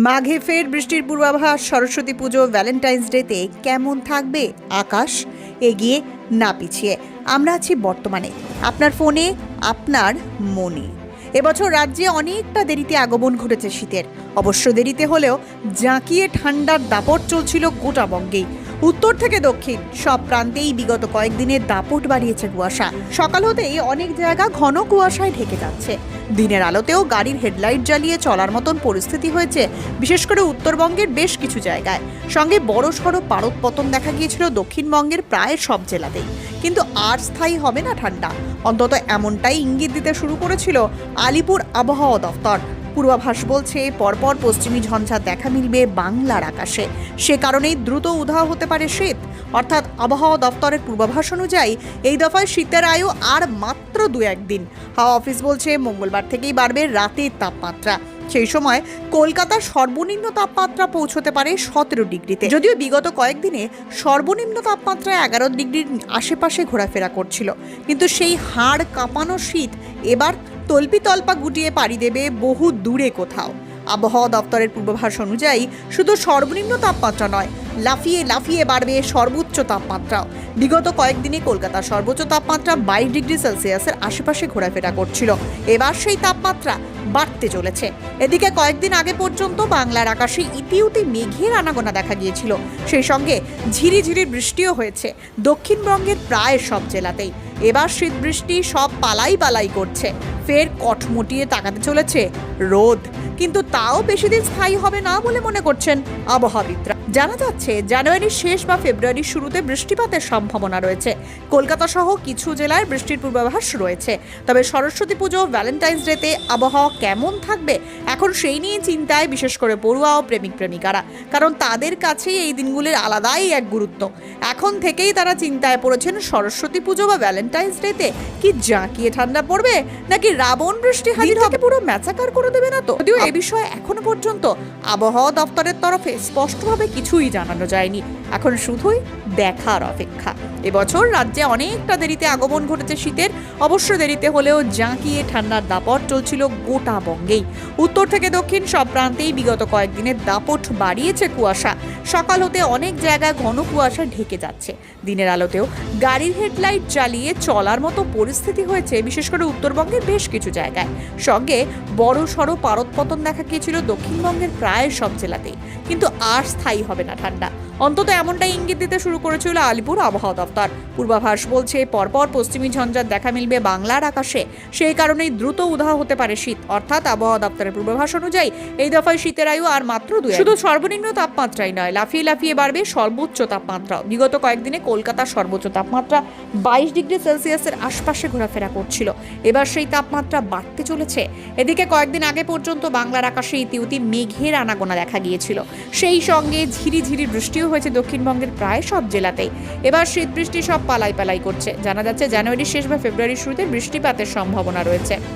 মাঘে ফের বৃষ্টির পূর্বাভাস, সরস্বতী পুজো ভ্যালেন্টাইন্স ডেতে কেমন থাকবে? আকাশ এগিয়ে না পিছিয়ে। আমরা আছি বর্তমানে। আপনার ফোনে, আপনার মনে। এবছর রাজ্যে অনেকটা দেরিতে আগমন ঘটেছে শীতের। অবশ্য দেরিতে হলেও জাঁকিয়ে ঠান্ডার দাপট চলছিল গোটা বঙ্গেই। উত্তর থেকে দক্ষিণ। সব প্রান্তেই বিগত কয়েকদিনের দাপট বাড়িয়েছে কুয়াশা। সকাল হতেই অনেক জায়গা ঘন কুয়াশায় ঢেকে যাচ্ছে। দিনের আলোতেও গাড়ির হেডলাইট জ্বালিয়ে চলার মতন পরিস্থিতি হয়েছে, বিশেষ করে উত্তরবঙ্গের বেশ কিছু জায়গায়। সঙ্গে বড় সড়ো পারদ পতন দেখা গিয়েছিল দক্ষিণবঙ্গের প্রায় সব জেলাতেই। কিন্তু আর স্থায়ী হবে না ঠান্ডা। অন্তত এমনটাই ইঙ্গিত দিতে শুরু করেছিল আলিপুর আবহাওয়া দফতর পূর্বাভাস বলছে, পরপর পশ্চিমী ঝঞ্ঝা দেখা মিলবে বাংলার আকাশে। সে কারণেই দ্রুত উধাও হতে পারে শীত। অর্থাৎ আবহাওয়া দফতরের পূর্বাভাস অনুযায়ী এই দফায় শীতের আয়ু আর মাত্র দু একদিন। হাওয়া অফিস বলছে, মঙ্গলবার থেকেই বাড়বে রাতের তাপমাত্রা। সেই সময় কলকাতার সর্বনিম্ন তাপমাত্রা পৌঁছতে পারে সতেরো ডিগ্রিতে। যদিও বিগত কয়েকদিনে সর্বনিম্ন তাপমাত্রা এগারো ডিগ্রির আশেপাশে ঘোরাফেরা করছিল। কিন্তু সেই হাড় কাঁপানো শীত এবার তল্পি তল্পা গুটিয়ে পাড়ি দেবে বহু দূরে কোথাও। আবহাওয়া দপ্তরের পূর্বাভাস অনুযায়ী শুধু সর্বনিম্ন তাপমাত্রা নয় লাফিয়ে লাফিয়ে বাড়বে সর্বোচ্চ তাপমাত্রাও বিগত কয়েকদিনে কলকাতার সর্বোচ্চ তাপমাত্রা বাইশ ডিগ্রি সেলসিয়াসের আশেপাশে ঘোরাফেরা করছিল। এবার সেই তাপমাত্রা বাড়তে চলেছে। এদিকে কয়েকদিন আগে পর্যন্ত বাংলার আকাশে ইতিউতি মেঘের আনাগোনা দেখা গিয়েছিল। সেই সঙ্গে ঝিরিঝিরি বৃষ্টিও হয়েছে। দক্ষিণবঙ্গের প্রায় সব জেলাতেই। এবার শীত বৃষ্টি সব পালাই পালাই করছে। ফের কটমটিয়ে তাকাতে চলেছে রোদ। কিন্তু তাও বেশি দিন স্থায়ী হবে না বলে মনে করছেন আবহাওয়াবিদরা। জানা যাচ্ছে, জানুয়ারির শেষ বা ফেব্রুয়ারির শুরুতে বৃষ্টিপাতের সম্ভাবনা রয়েছে। কলকাতা সহ কিছু জেলায় বৃষ্টির পূর্বাভাস রয়েছে। তবে সরস্বতী পুজো, ভ্যালেন্টাইন্স ডেতে আবহাওয়া কেমন থাকবে এখন সেই নিয়ে চিন্তায় বিশেষ করে পড়ুয়া ও প্রেমিক প্রেমিকারা কারণ তাদের কাছেই এই দিনগুলির আলাদাই এক গুরুত্ব। এখন থেকেই তারা চিন্তায় পড়েছেন সরস্বতী পুজো বা ভ্যালেন্টাইন্স ডেতে কি জাঁকিয়ে ঠান্ডা পড়বে নাকি রাবণ বৃষ্টি হাজির হবে? পুরো ম্যাচাকার করে দেবে না তো? যদিও এ বিষয়ে এখনও পর্যন্ত আবহাওয়া দপ্তরের তরফে স্পষ্টভাবে কিছুই জানানো যায়নি। এখন শুধুই দেখার অপেক্ষা। এবছর রাজ্যে অনেকটা দেরিতে আগমন ঘটেছে শীতের। অবশ্য দেরিতে হলেও জাঁকিয়ে ঠান্ডার দাপট চলছিল গোটা বঙ্গেই। উত্তর থেকে দক্ষিণ সব প্রান্তেই বিগত কয়েকদিনের দাপট বাড়িয়েছে কুয়াশা। সকাল হতে অনেক জায়গায় ঘন কুয়াশা ঢেকে যাচ্ছে। দিনের আলোতেও গাড়ির হেডলাইট জ্বালিয়ে চলার মতো পরিস্থিতি হয়েছে, বিশেষ করে উত্তরবঙ্গের বেশ কিছু জায়গায়। সঙ্গে বড় সড়ো পারদ পতন দেখা গিয়েছিল দক্ষিণবঙ্গের প্রায় সব জেলাতেই। কিন্তু আর স্থায়ী হবে না ঠান্ডা। অন্তত এমনটাই ইঙ্গিত দিতে শুরু করেছিল আলিপুর আবহাওয়া দপ্তর। পূর্বাভাস বলছে, পরপর পশ্চিমী ঝঞ্ঝার দেখা মিলবে বাংলার আকাশে। সেই কারণেই দ্রুত উধাও হতে পারে শীত। অর্থাৎ আবহাওয়া দপ্তরের পূর্বাভাস অনুযায়ী এই দফায় শীতের আয়ু আর মাত্র দুই শুধু সর্বনিম্ন তাপমাত্রাই নয়, লাফিয়ে লাফিয়ে বাড়বে সর্বোচ্চ তাপমাত্রা বিগত কয়েকদিনে কলকাতার সর্বোচ্চ তাপমাত্রা বাইশ ডিগ্রি সেলসিয়াসের আশপাশে ঘোরাফেরা করছিল। এবার সেই তাপমাত্রা বাড়তে চলেছে। এদিকে কয়েকদিন আগে পর্যন্ত বাংলার আকাশে ইতিউতি মেঘের আনাগোনা দেখা গিয়েছিল। সেই সঙ্গে ঝিরিঝিরি বৃষ্টিও হয়েছে দক্ষিণবঙ্গের প্রায় সব জেলাতেই। এবার শীত বৃষ্টি সব পালাই পালাই করছে। জানা যাচ্ছে, জানুয়ারির শেষ বা ফেব্রুয়ারির শুরুতে বৃষ্টিপাতের সম্ভাবনা রয়েছে।